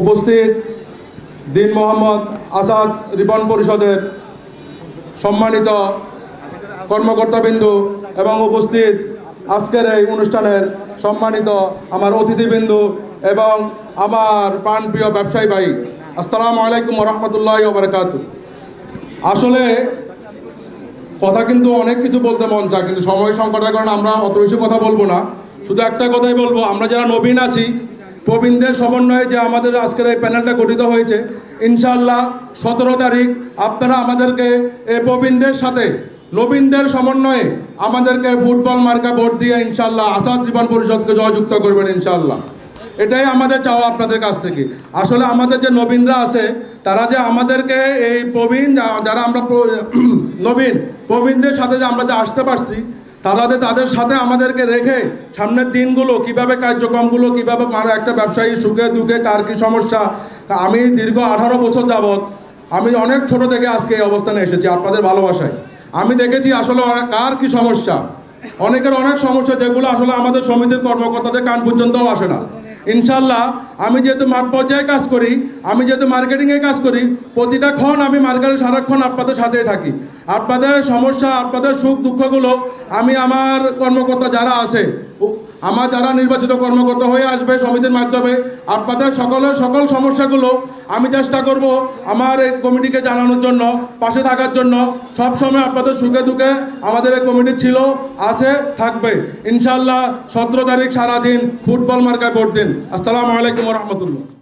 উপস্থিত দিন মোহাম্মদ আসাদ রিবন পরিষদের সম্মানিত কর্মকর্তাবিন্দু এবং উপস্থিত আজকের এই অনুষ্ঠানের সম্মানিত আমার অতিথিবিন্দু এবং আমার প্রাণপ্রিয় ব্যবসায়ী ভাই, আসসালামু আলাইকুম রহমতুল্লাহ ওবরাকাতু আসলে কথা কিন্তু অনেক কিছু বলতে মন চায়, কিন্তু সময় সংকটের কারণে আমরা অত বেশি কথা বলব না। শুধু একটা কথাই বলব, আমরা যারা নবীন আছি, প্রবীণদের সমন্বয়ে যে আমাদের আজকের এই প্যানেলটা গঠিত হয়েছে ইনশাল্লাহ সতেরো তারিখ আপনারা আমাদেরকে এই প্রবীণদের সাথে, নবীনদের সমন্বয়ে আমাদেরকে ফুটবল মার্কা ভোট দিয়ে ইনশাল্লাহ আসাদ জীবন পরিষদকে জয়যুক্ত করবেন ইনশাল্লাহ এটাই আমাদের চাওয়া আপনাদের কাছ থেকে। আসলে আমাদের যে নবীনরা আছে, তারা যে আমাদেরকে এই প্রবীণ, যারা আমরা নবীন, প্রবীণদের সাথে যে আমরা যে আসতে পারছি তারা তাদের সাথে আমাদেরকে রেখে সামনের দিনগুলো কীভাবে কার্যক্রমগুলো কীভাবে আর একটা ব্যবসায়ী সুখে দুঃখে কার কী সমস্যা আমি দীর্ঘ আঠারো বছর যাবৎ আমি অনেক ছোট থেকে আজকে এই অবস্থানে এসেছি আপনাদের ভালোবাসায়। আমি দেখেছি আসলে কার কি সমস্যা। অনেকের অনেক সমস্যা যেগুলো আসলে আমাদের সমিতির কর্মকর্তাদের কান পর্যন্তও আসে না। ইনশাল্লাহ আমি যেহেতু মাঠ পর্যায়ে কাজ করি, আমি যেহেতু মার্কেটিংয়ে কাজ করি, প্রতিটা ক্ষণ আমি মার্কেটে সারাক্ষণ আপনাদের সাথেই থাকি। আপনাদের সমস্যা, আপনাদের সুখ, দুঃখগুলো আমি আমার কর্মকর্তা যারা আছে আমার যারা নির্বাচিত কর্মকর্তা হয়ে আসবে সমিতির মাধ্যমে, আপনাদের সকলের সকল সমস্যাগুলো আমি চেষ্টা করব আমার এই কমিটিকে জানানোর জন্য, পাশে থাকার জন্য। সব সময় আপনাদের সুখে দুঃখে আমাদের এই কমিটি ছিল, আছে, থাকবে। ইনশাল্লাহ সতেরো তারিখ সারাদিন ফুটবল মার্কায় ভোট দিন। আসসালামু আলাইকুম waraxmatullah